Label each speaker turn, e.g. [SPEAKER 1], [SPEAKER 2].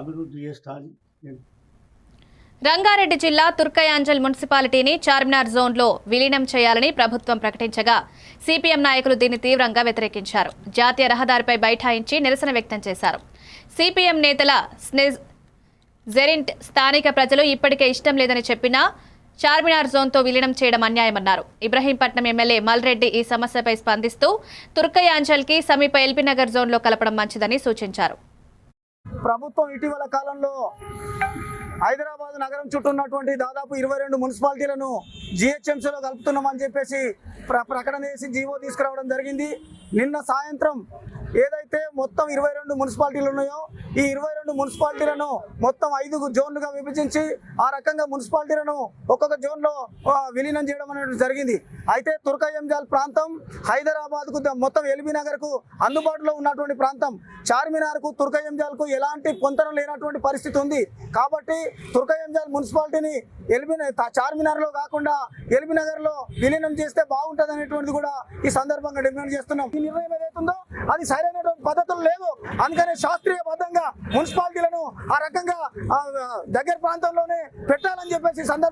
[SPEAKER 1] అభివృద్ధి చేస్తా అని నేను
[SPEAKER 2] రంగారెడ్డి జిల్లా తుర్కయాంజల్ మున్సిపాలిటీని చార్మినార్ జోన్లో విలీనం చేయాలని ప్రభుత్వం ప్రకటించగా సిపిఎం నాయకులు దీన్ని తీవ్రంగా వ్యతిరేకించారు. జాతీయ రహదారిపై బైఠాయించి నిరసన వ్యక్తం చేశారు. సిపిఎం నేతల జెరింట్ స్థానిక ప్రజలు ఇప్పటికే ఇష్టం లేదని చెప్పినా చార్మినార్ జోన్తో విలీనం చేయడం అన్యాయమన్నారు. ఇబ్రహీంపట్నం ఎమ్మెల్యే మల్రెడ్డి ఈ సమస్యపై స్పందిస్తూ తుర్కయాంజల్కి సమీప ఎల్బీనగర్ జోన్లో కలపడం మంచిదని సూచించారు.
[SPEAKER 3] ప్రభుత్వం ఇటీవల కాలంలో హైదరాబాద్ నగరం చుట్టూ ఉన్నటువంటి దాదాపు ఇరవై రెండు మున్సిపాలిటీలను జిహెచ్ఎంసీలో కలుపుతున్నామని చెప్పేసి ప్ర ప్రకటన చేసి జీవో తీసుకురావడం జరిగింది. నిన్న సాయంత్రం ఏదైతే మొత్తం ఇరవై రెండు మున్సిపాలిటీలు ఉన్నాయో ఈ ఇరవై రెండు మున్సిపాలిటీలను మొత్తం ఐదు జోన్లుగా విభజించి ఆ రకంగా మున్సిపాలిటీలను ఒక్కొక్క జోన్లో విలీనం చేయడం అనేది జరిగింది. అయితే తుర్కయంజాల్ ప్రాంతం హైదరాబాద్కు మొత్తం ఎల్బీ నగర్కు అందుబాటులో ఉన్నటువంటి ప్రాంతం. చార్మినార్కు తుర్కయంజాల్కు ఎలాంటి పొంతన లేనటువంటి పరిస్థితి ఉంది. కాబట్టి తుర్కయంజాల్ మున్సిపాలిటీని ఎల్బీ చార్మినార్లో కాకుండా ఎల్బీ నగర్లో విలీనం చేస్తే బాగుంటుంది అనేటువంటిది కూడా ఈ సందర్భంగా డిమాండ్ చేస్తున్నాం. ఈ నిర్ణయం ఏదైతుందో అది సరైన పద్ధతులు లేదు అందుకనే శాస్త్రీయబద్ధంగా మున్సిపాలిటీలను ఆ రకంగా ఆ, దగ్గర ప్రాంతంలోనే పెట్టాలని చెప్పేసి సందర్భం